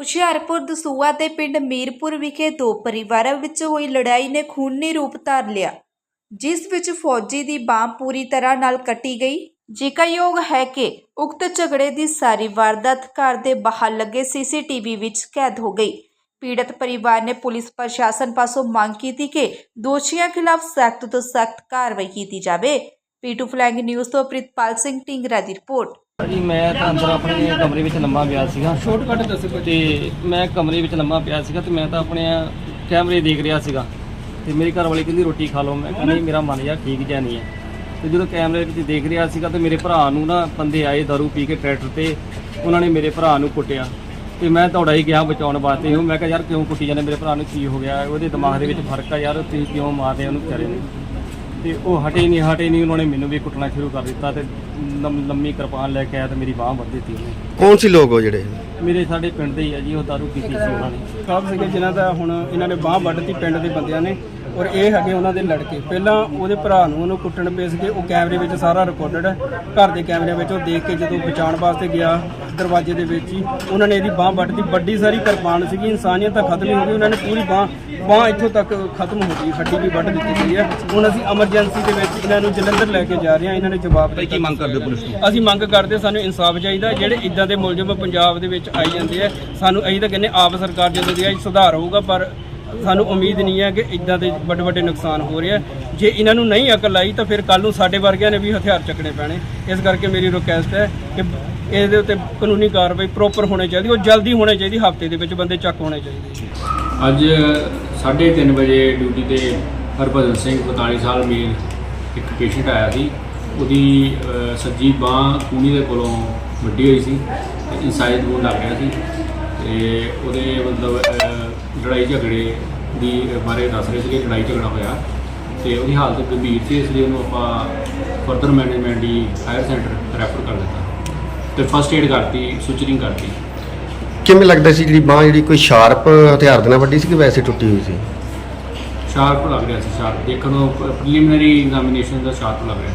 ਹੁਸ਼ਿਆਰਪੁਰ ਦਸੂਆ ਦੇ ਪਿੰਡ ਮੀਰਪੁਰ ਵਿਖੇ ਦੋ ਪਰਿਵਾਰਾਂ ਵਿੱਚ ਹੋਈ ਲੜਾਈ ਨੇ ਖੂਨੀ ਰੂਪ ਧਾਰ ਲਿਆ, ਜਿਸ ਵਿੱਚ ਫੌਜੀ ਦੀ ਬਾਂਹ ਪੂਰੀ ਤਰ੍ਹਾਂ ਨਾਲ ਕੱਟੀ ਗਈ। ਜ਼ਿਕਰਯੋਗ ਹੈ ਕਿ ਉਕਤ ਝਗੜੇ ਦੀ ਸਾਰੀ ਵਾਰਦਾਤ ਘਰ ਦੇ ਬਾਹਰ ਲੱਗੇ ਸੀਸੀਟੀਵੀ ਵਿੱਚ ਕੈਦ ਹੋ ਗਈ। ਪੀੜਤ ਪਰਿਵਾਰ ਨੇ ਪੁਲਿਸ ਪ੍ਰਸ਼ਾਸਨ ਪਾਸੋਂ ਮੰਗ ਕੀਤੀ ਕਿ ਦੋਸ਼ੀਆਂ ਖਿਲਾਫ ਸਖਤ ਤੋਂ ਸਖਤ ਕਾਰਵਾਈ ਕੀਤੀ ਜਾਵੇ। ਪੀਟੂ ਫਲੈਂਗ ਨਿਊਜ਼ ਤੋਂ ਪ੍ਰਿਤਪਾਲ ਸਿੰਘ ਢਿੰਗਰਾ ਦੀ ਰਿਪੋਰਟ। ਜੀ ਮੈਂ ਤਾਂ ਅੰਦਰ ਆਪਣੇ ਕਮਰੇ ਵਿੱਚ ਲੰਮਾ ਪਿਆ ਸੀਗਾ। ਸ਼ਾਰਟਕਟ ਦੱਸੋ ਤੇ ਮੈਂ ਕਮਰੇ ਵਿੱਚ ਲੰਮਾ ਪਿਆ ਸੀਗਾ ਤੇ ਮੈਂ ਤਾਂ ਆਪਣੇ ਕੈਮਰੇ ਦੇਖ ਰਿਹਾ ਸੀਗਾ। ਤੇ ਮੇਰੀ ਘਰ ਵਾਲੀ ਕਹਿੰਦੀ ਰੋਟੀ ਖਾ ਲਓ। ਮੈਂ ਕਹਿੰਦਾ ਮੇਰਾ ਮਨ ਯਾਰ ਠੀਕ ਜਿਹਾ ਨਹੀਂ ਹੈ। ਤੇ ਜਦੋਂ ਕੈਮਰੇ ਵਿੱਚ ਦੇਖ ਰਿਹਾ ਸੀਗਾ ਤੇ ਮੇਰੇ ਭਰਾ ਨੂੰ ਨਾ ਬੰਦੇ ਆਏ ਦਾਰੂ ਪੀ ਕੇ ਟਰੈਕਟਰ ਤੇ। ਉਹਨਾਂ ਨੇ ਮੇਰੇ ਭਰਾ ਨੂੰ ਕੁੱਟਿਆ। ਤੇ ਮੈਂ ਦੌੜਾ ਹੀ ਗਿਆ ਬਚਾਉਣ ਵਾਸਤੇ। ਉਹ ਮੈਂ ਕਿਹਾ ਯਾਰ ਕਿਉਂ ਕੁੱਟੀ ਜਾਂਦੇ? ਮੇਰੇ ਭਰਾ ਨੂੰ ਕੀ ਹੋ ਗਿਆ? ਉਹਦੇ ਦਿਮਾਗ ਦੇ ਵਿੱਚ ਫ਼ਰਕ ਆ ਯਾਰ। ਤੁਸੀਂ ਕਿਉਂ ਮਾਰਦੇ ਉਹਨੂੰ ਵਿਚਾਰੇ ਨੂੰ? ਤੇ ਉਹ ਹਟੇ ਨਹੀਂ ਹਟੇ ਨਹੀਂ ਉਹਨਾਂ ਨੇ ਮੈਨੂੰ ਵੀ ਕੁੱਟਣਾ ਸ਼ੁਰੂ ਕਰ ਦਿੱਤਾ ਤੇ ਲੰਮ- ਲੰਮੀ ਕਿਰਪਾਨ ਲੈ ਕੇ ਆਇਆ ਤੇ ਮੇਰੀ ਬਾਹ ਵੱਢ ਦਿੱਤੀ ਉਹਨੇ। ਕੌਣ ਸੀ ਲੋਕ ਉਹ ਜਿਹੜੇ? ਮੇਰੇ ਸਾਡੇ ਪਿੰਡ ਦੇ ਹੀ ਆ ਜੀ ਉਹ ਦਾਰੂ ਪੀਤੀ ਸੀ ਉਹਨਾਂ ਨੇ। ਸਾਹਿਬ ਸੀਗੇ ਜਿਨ੍ਹਾਂ ਦਾ ਹੁਣ ਇਹਨਾਂ ਨੇ ਬਾਹ ਵੱਢਤੀ ਪਿੰਡ ਦੇ ਬੰਦਿਆਂ ਨੇ ਔਰ ਇਹ ਹੈਗੇ ਉਹਨਾਂ ਦੇ ਲੜਕੇ। ਪਹਿਲਾਂ ਉਹਦੇ ਭਰਾ ਨੂੰ ਉਹਨੂੰ ਕੁੱਟਣ ਪਏ ਸੀਗੇ ਉਹ ਕੈਮਰੇ ਵਿੱਚ ਸਾਰਾ ਰਿਕਾਰਡਡ ਹੈ ਘਰ ਦੇ ਕੈਮਰੇ ਵਿੱਚ ਉਹ ਦੇਖ ਕੇ ਜਦੋਂ ਬਚਾਉਣ ਵਾਸਤੇ ਗਿਆ ਦਰਵਾਜ਼ੇ ਦੇ ਵਿੱਚ ਹੀ ਉਹਨਾਂ ਨੇ ਇਹਦੀ ਬਾਹ ਵੱਢਤੀ ਵੱਡੀ ਸਾਰੀ ਕਿਰਪਾਨ ਸੀਗੀ ਇਨਸਾਨੀਅਤ ਤਾਂ ਖਤਮ ਹੀ ਹੋ ਗਈ ਉਹਨਾਂ ਨੇ ਪੂਰੀ ਬਾਹ ਬਾਹ ਇੱਥੋਂ ਤੱਕ ਖਤਮ ਹੋ ਗਈ ਹੱਡੀ ਵੀ ਵੱਢ ਦਿੱਤੀ ਗਈ ਹੈ। ਹੁਣ ਅਸੀਂ ਐਮਰਜੈਂਸੀ ਦੇ ਵਿੱਚ ਇਹਨਾਂ ਨੂੰ ਜਲੰਧਰ ਲੈ ਕੇ ਜਾ ਰਹੇ ਹਾਂ ਇਹਨਾਂ ਨੇ ਜਵਾਬ ਦਿੱਤਾ ਕੀ ਮੰਗ ਕਰਦੇ ਪੁਲਿਸ ਤੋਂ? ਅਸੀਂ ਮੰਗ ਕਰਦੇ ਸਾਨੂੰ ਇਨਸਾਫ ਚਾਹੀਦਾ ਜਿਹੜੇ ਇਦਾਂ ਦੇ ਮੁਲਜ਼ਮ ਪੰਜਾਬ ਦੇ ਵਿੱਚ ਆਈ ਜਾਂਦੇ ਆ ਸਾਨੂੰ ਅਸੀਂ ਤਾਂ ਕਹਿੰਦੇ ਆਪ ਸਰਕਾਰ ਜਦੋਂ ਦੀ ਆਈ ਸੁਧਾਰ ਹੋਊਗਾ ਪਰ ਸਾਨੂੰ ਉਮੀਦ ਨਹੀਂ ਹੈ ਕਿ ਇਦਾਂ ਦੇ ਵੱਡੇ ਵੱਡੇ ਨੁਕਸਾਨ ਹੋ ਰਹੇ ਆ ਜੇ ਇਹਨਾਂ ਨੂੰ ਨਹੀਂ ਅਕਲ ਆਈ ਤਾਂ ਫਿਰ ਕੱਲ ਨੂੰ ਸਾਡੇ ਵਰਗਿਆਂ ਨੇ ਵੀ ਹਥਿਆਰ ਚੱਕਣੇ ਪੈਣੇ। ਇਸ ਕਰਕੇ ਮੇਰੀ ਰਿਕੁਐਸਟ ਹੈ ਕਿ ਇਹਦੇ ਉੱਤੇ ਕਾਨੂੰਨੀ ਕਾਰਵਾਈ ਪ੍ਰੋਪਰ ਹੋਣੀ ਚਾਹੀਦੀ, ਉਹ ਜਲਦੀ ਹੋਣੀ ਚਾਹੀਦੀ, ਹਫ਼ਤੇ ਦੇ ਵਿੱਚ ਬੰਦੇ ਚੱਕ ਹੋਣੇ ਚਾਹੀਦੇ। ਅੱਜ 3:30 ਵਜੇ ਡਿਊਟੀ ਤੇ ਹਰਭਜਨ ਸਿੰਘ 42 ਸਾਲ, ਮੇਲ ਇੱਕ ਪੇਸ਼ੈਂਟ ਆਇਆ ਸੀ। ਉਹਦੀ ਸੱਜੀ ਬਾਹ ਕੂਣੀ ਦੇ ਕੋਲੋਂ ਵੱਡੀ ਹੋਈ ਸੀ ਤੇ ਇਨਸਾਈਡ ਵੂਨ ਲੱਗ ਗਿਆ ਸੀ। ਤੇ ਉਹਦੇ ਮਤਲਬ ਲੜਾਈ ਝਗੜੇ ਦੀ ਬਾਰੇ ਦੱਸ ਰਹੇ ਸੀ ਕਿ ਲੜਾਈ ਝਗੜਾ ਹੋਇਆ ਤੇ ਉਹਦੀ ਹਾਲਤ ਗੰਭੀਰ ਸੀ ਇਸ ਲਈ ਉਹਨੂੰ ਆਪਾਂ ਫਰਦਰ ਮੈਨੇਜਮੈਂਟ ਦੀ ਹਾਇਰ ਸੈਂਟਰ ਰੈਫਰ ਕਰ ਦਿੱਤਾ ਤੇ ਫਸਟ ਏਡ ਕਰਤੀ ਸੁਚਰਿੰਗ ਕਰਤੀ। ਕਿਵੇਂ ਲੱਗਦਾ ਸੀ ਜਿਹੜੀ ਬਾਹ ਜਿਹੜੀ ਕੋਈ ਸ਼ਾਰਪ ਹਥਿਆਰ ਦੇ ਨਾਲ ਵੱਡੀ ਸੀ ਕਿ ਵੈਸੇ ਟੁੱਟੀ ਹੋਈ ਸੀ? ਸ਼ਾਰਪ ਲੱਗ ਰਿਹਾ ਸੀ ਸ਼ਾਰਪ ਦੇਖਣ ਨੂੰ ਪ੍ਰੀਲਿਮਿਨਰੀ ਐਗਜ਼ਾਮੀਨੇਸ਼ਨ ਦਾ ਸ਼ਾਰਪ ਲੱਗ ਰਿਹਾ